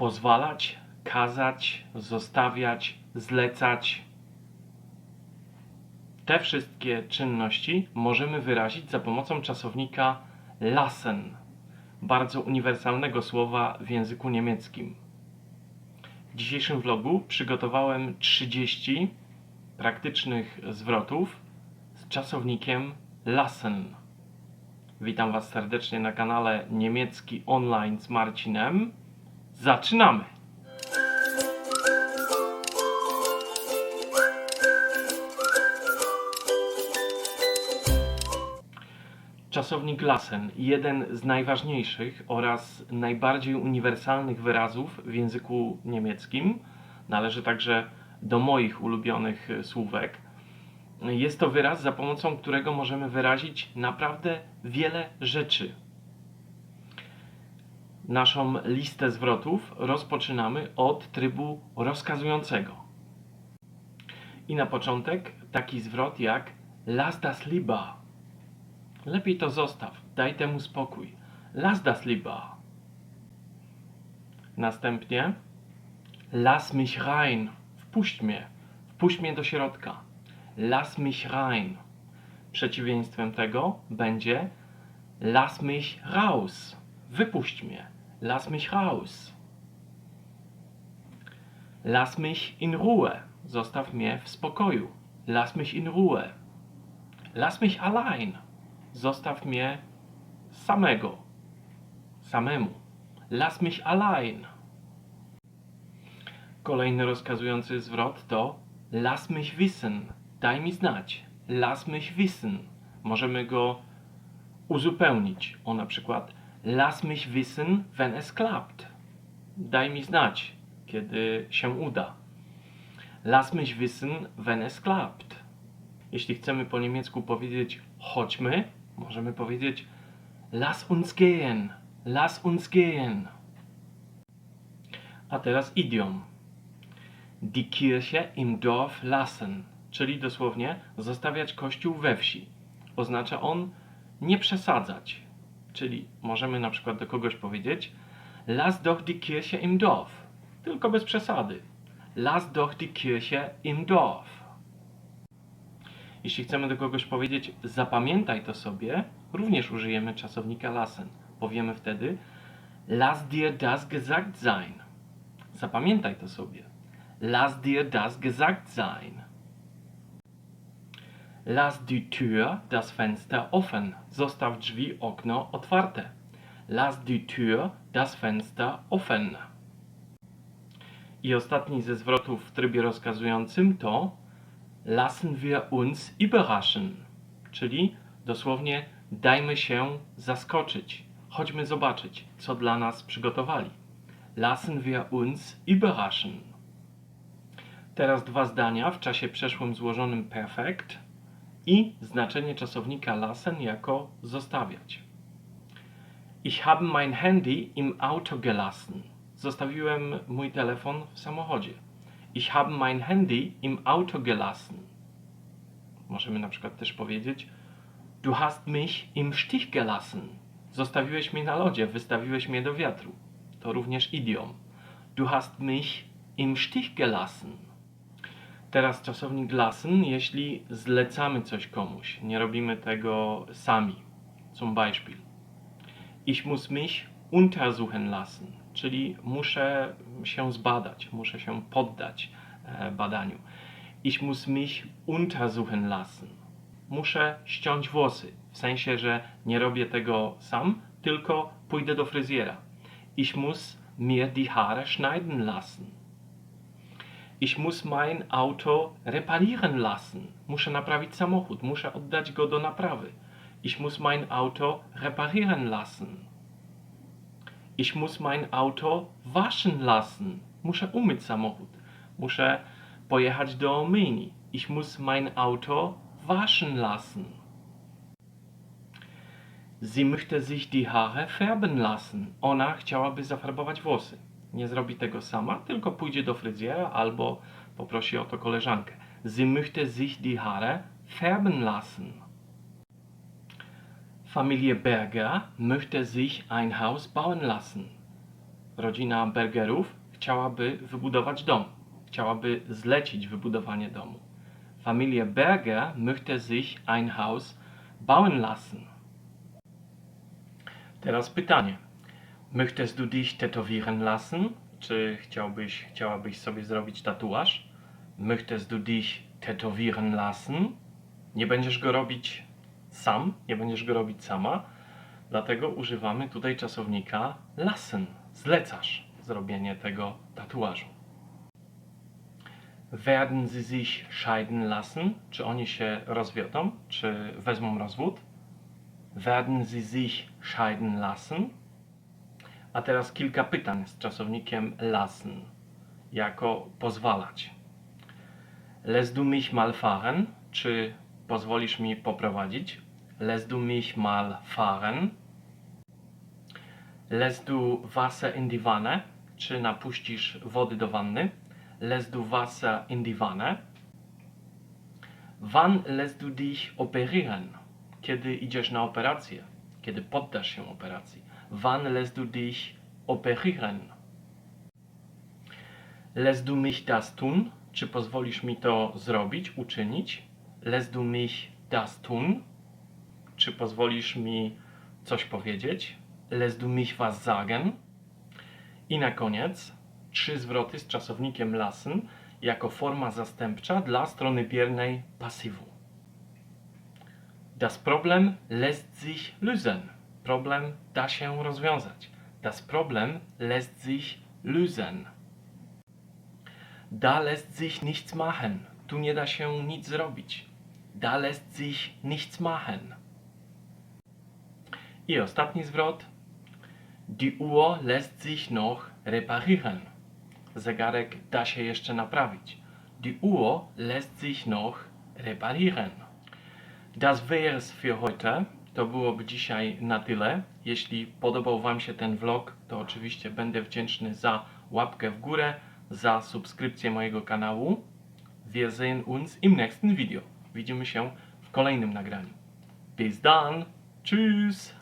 pozwalać, kazać, zostawiać, zlecać. Te wszystkie czynności możemy wyrazić za pomocą czasownika lassen, bardzo uniwersalnego słowa w języku niemieckim. W dzisiejszym vlogu przygotowałem 30 praktycznych zwrotów z czasownikiem lassen. Witam Was serdecznie na kanale Niemiecki Online z Marcinem. Zaczynamy! Czasownik lassen, jeden z najważniejszych oraz najbardziej uniwersalnych wyrazów w języku niemieckim. Należy także do moich ulubionych słówek. Jest to wyraz, za pomocą którego możemy wyrazić naprawdę wiele rzeczy. Naszą listę zwrotów rozpoczynamy od trybu rozkazującego. I na początek taki zwrot jak las das lieber. Lepiej to zostaw, daj temu spokój. Las das lieber. Następnie lass mich rein. Wpuść mnie. Wpuść mnie do środka. Lass mich rein. Przeciwieństwem tego będzie lass mich raus. Wypuść mnie. Lass mich raus. Lass mich in Ruhe. Zostaw mnie w spokoju. Lass mich in Ruhe. Lass mich allein. Zostaw mnie samego. Samemu. Lass mich allein. Kolejny rozkazujący zwrot to lass mich wissen. Daj mi znać. Lass mich wissen. Możemy go uzupełnić o na przykład lass mich wissen, wenn es klappt. Daj mi znać, kiedy się uda. Lass mich wissen, wenn es klappt. Jeśli chcemy po niemiecku powiedzieć chodźmy, możemy powiedzieć lass uns gehen. Lass uns gehen. A teraz idiom. Die Kirche im Dorf lassen, czyli dosłownie zostawiać kościół we wsi. Oznacza on nie przesadzać. Czyli możemy na przykład do kogoś powiedzieć Lass doch die Kirche im Dorf. Tylko bez przesady. Lass doch die Kirche im Dorf. Jeśli chcemy do kogoś powiedzieć zapamiętaj to sobie, również użyjemy czasownika lassen. Powiemy wtedy Lass dir das gesagt sein. Zapamiętaj to sobie. Lass dir das gesagt sein. Lass die Tür, das Fenster offen. Zostaw drzwi, okno otwarte. Lass die Tür, das Fenster offen. I ostatni ze zwrotów w trybie rozkazującym to lassen wir uns überraschen, czyli dosłownie dajmy się zaskoczyć. Chodźmy zobaczyć, co dla nas przygotowali. Lassen wir uns überraschen. Teraz dwa zdania w czasie przeszłym złożonym perfekt i znaczenie czasownika lassen jako zostawiać. Ich habe mein Handy im Auto gelassen. Zostawiłem mój telefon w samochodzie. Ich habe mein Handy im Auto gelassen. Możemy na przykład też powiedzieć Du hast mich im Stich gelassen. Zostawiłeś mnie na lodzie, wystawiłeś mnie do wiatru. To również idiom. Du hast mich im Stich gelassen. Teraz czasownik lassen, jeśli zlecamy coś komuś. Nie robimy tego sami. Zum Beispiel. Ich muss mich untersuchen lassen, czyli muszę się zbadać, muszę się poddać e, badaniu. Ich muss mich untersuchen lassen. Muszę ściąć włosy, w sensie, że nie robię tego sam, tylko pójdę do fryzjera. Ich muss mir die Haare schneiden lassen. Ich muss mein Auto reparieren lassen. Muszę naprawić samochód, muszę oddać go do naprawy. Ich muss mein Auto reparieren lassen. Ich muss mein Auto waschen lassen. Muszę umyć samochód. Muszę pojechać do myjni. Ich muss mein Auto waschen lassen. Sie möchte sich die Haare färben lassen. Ona chciałaby zafarbować włosy. Nie zrobi tego sama, tylko pójdzie do fryzjera albo poprosi o to koleżankę. Sie möchte sich die Haare färben lassen. Familie Berger möchte sich ein Haus bauen lassen. rodzina Bergerów chciałaby wybudować dom. Chciałaby zlecić wybudowanie domu. Familie Berger möchte sich ein Haus bauen lassen. Teraz pytanie. Möchtest du dich tätowieren lassen? Czy chciałbyś, chciałabyś sobie zrobić tatuaż? Möchtest du dich tätowieren lassen? Nie będziesz go robić sam, nie będziesz go robić sama, dlatego używamy tutaj czasownika lassen. Zlecasz zrobienie tego tatuażu. Werden sie sich scheiden lassen? Czy oni się rozwiodą? Czy wezmą rozwód? Werden sie sich scheiden lassen? A teraz kilka pytań z czasownikiem lassen, jako pozwalać. Lässt du mich mal fahren? Czy pozwolisz mi poprowadzić? Lässt du mich mal fahren? Lässt du Wasser in die Wanne? Czy napuścisz wody do wanny? Lässt du Wasser in die Wanne? Wann lässt du dich operieren? Kiedy idziesz na operację? Kiedy poddasz się operacji? Wann lässt du dich operieren? Lässt du mich das tun? Czy pozwolisz mi to zrobić, uczynić? Lässt du mich das tun? Czy pozwolisz mi coś powiedzieć? Lässt du mich was sagen? I na koniec trzy zwroty z czasownikiem lassen jako forma zastępcza dla strony biernej pasywu. Das Problem lässt sich lösen. Problem da się rozwiązać. Das Problem lässt sich lösen. Da lässt sich nichts machen. Tu nie da się nic zrobić. Da lässt sich nichts machen. I ostatni zwrot. Die Uhr lässt sich noch reparieren. Zegarek da się jeszcze naprawić. Die Uhr lässt sich noch reparieren. Das wär's für heute. To byłoby dzisiaj na tyle. Jeśli podobał Wam się ten vlog, to oczywiście będę wdzięczny za łapkę w górę, za subskrypcję mojego kanału. Wir sehen uns im nächsten Video. Widzimy się w kolejnym nagraniu. Bis dann. Tschüss.